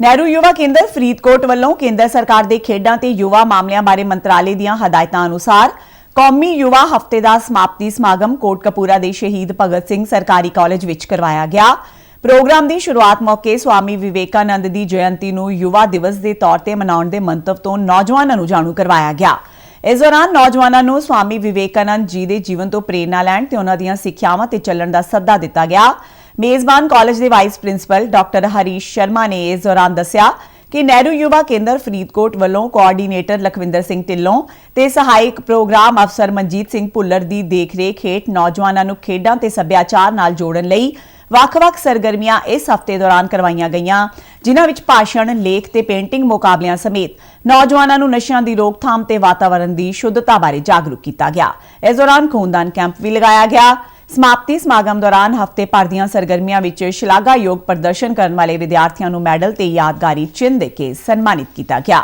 ਨਹਿਰੂ ਯੁਵਾ ਕੇਂਦਰ ਫਰੀਦਕੋਟ ਵੱਲੋਂ ਕੇਂਦਰ ਸਰਕਾਰ ਦੇ ਖੇਡਾਂ ਤੇ ਯੁਵਾ ਮਾਮਲਿਆਂ ਬਾਰੇ ਮੰਤਰਾਲੇ ਦੀਆਂ ਹਦਾਇਤਾਂ ਅਨੁਸਾਰ ਕੌਮੀ ਯੁਵਾ ਹਫ਼ਤੇ ਦਾ ਸਮਾਪਤੀ ਸਮਾਗਮ ਕੋਟਕਪੂਰਾ ਦੇ ਸ਼ਹੀਦ ਭਗਤ ਸਿੰਘ ਸਰਕਾਰੀ ਕਾਲਜ ਵਿੱਚ ਕਰਵਾਇਆ ਗਿਆ। ਪ੍ਰੋਗਰਾਮ ਦੀ ਸ਼ੁਰੂਆਤ ਮੌਕੇ ਸਵਾਮੀ ਵਿਵੇਕਾਨੰਦ ਦੀ ਜਯੰਤੀ ਨੂੰ ਯੁਵਾ ਦਿਵਸ ਦੇ ਤੌਰ ਤੇ ਮਨਾਉਣ ਦੇ ਮੰਤਵ ਤੋਂ ਨੌਜਵਾਨਾਂ ਨੂੰ ਜਾਣੂ ਕਰਵਾਇਆ ਗਿਆ। ਇਸ ਦੌਰਾਨ ਨੌਜਵਾਨਾਂ ਨੂੰ ਸਵਾਮੀ ਵਿਵੇਕਾਨੰਦ ਜੀ ਦੇ ਜੀਵਨ ਤੋਂ ਪ੍ਰੇਰਨਾ ਲੈਣ ਤੇ ਉਹਨਾਂ ਦੀਆਂ ਸਿੱਖਿਆਵਾਂ ਤੇ ਚੱਲਣ ਦਾ ਸੱਦਾ ਦਿੱਤਾ ਗਿਆ। ਮੇਜ਼ਬਾਨ ਕਾਲਜ ਦੇ vice principal doctor Harish Sharma ਨੇ ਇਸ ਦੌਰਾਨ ਦੱਸਿਆ ਕਿ ਨਹਿਰੂ ਯੁਵਾ ਕੇਂਦਰ ਫਰੀਦਕੋਟ ਵੱਲੋਂ ਕੋਆਰਡੀਨੇਟਰ ਲਖਵਿੰਦਰ ਸਿੰਘ ਢਿੱਲੋਂ ਤੇ ਸਹਾਇਕ ਪ੍ਰੋਗਰਾਮ ਅਫਸਰ ਮਨਜੀਤ ਸਿੰਘ ਭੁੱਲਰ ਦੀ ਦੇਖਰੇਖ ਹੇਠ ਨੌਜਵਾਨਾਂ ਨੂੰ ਖੇਡਾਂ ਤੇ ਸੱਭਿਆਚਾਰ ਨਾਲ ਜੋੜਨ ਲਈ ਵੱਖ-ਵੱਖ ਸਰਗਰਮੀਆਂ ਇਸ ਹਫ਼ਤੇ ਦੌਰਾਨ ਕਰਵਾਈਆਂ ਗਈਆਂ ਜਿਨ੍ਹਾਂ ਵਿੱਚ ਭਾਸ਼ਣ, ਲੇਖ ਤੇ ਪੇਂਟਿੰਗ ਮੁਕਾਬਲਿਆਂ ਸਮੇਤ ਨੌਜਵਾਨਾਂ ਨੂੰ ਨਸ਼ਿਆਂ ਦੀ ਰੋਕਥਾਮ ਤੇ ਵਾਤਾਵਰਣ ਦੀ ਸ਼ੁੱਧਤਾ ਬਾਰੇ ਜਾਗਰੂਕ ਕੀਤਾ ਗਿਆ। ਇਸ ਦੌਰਾਨ ਖੂਨਦਾਨ ਕੈਂਪ ਵੀ ਲਗਾਇਆ ਗਿਆ। ਸਮਾਪਤੀ ਸਮਾਗਮ ਦੌਰਾਨ ਹਫ਼ਤੇ ਭਰ ਦੀਆਂ ਸਰਗਰਮੀਆਂ ਵਿੱਚ ਸ਼ਲਾਘਾਯੋਗ ਪ੍ਰਦਰਸ਼ਨ ਕਰਨ ਵਾਲੇ ਵਿਦਿਆਰਥੀਆਂ ਨੂੰ ਮੈਡਲ ਤੇ ਯਾਦਗਾਰੀ ਚਿੰਨ੍ਹ ਦੇ ਕੇ ਸਨਮਾਨਿਤ ਕੀਤਾ ਗਿਆ।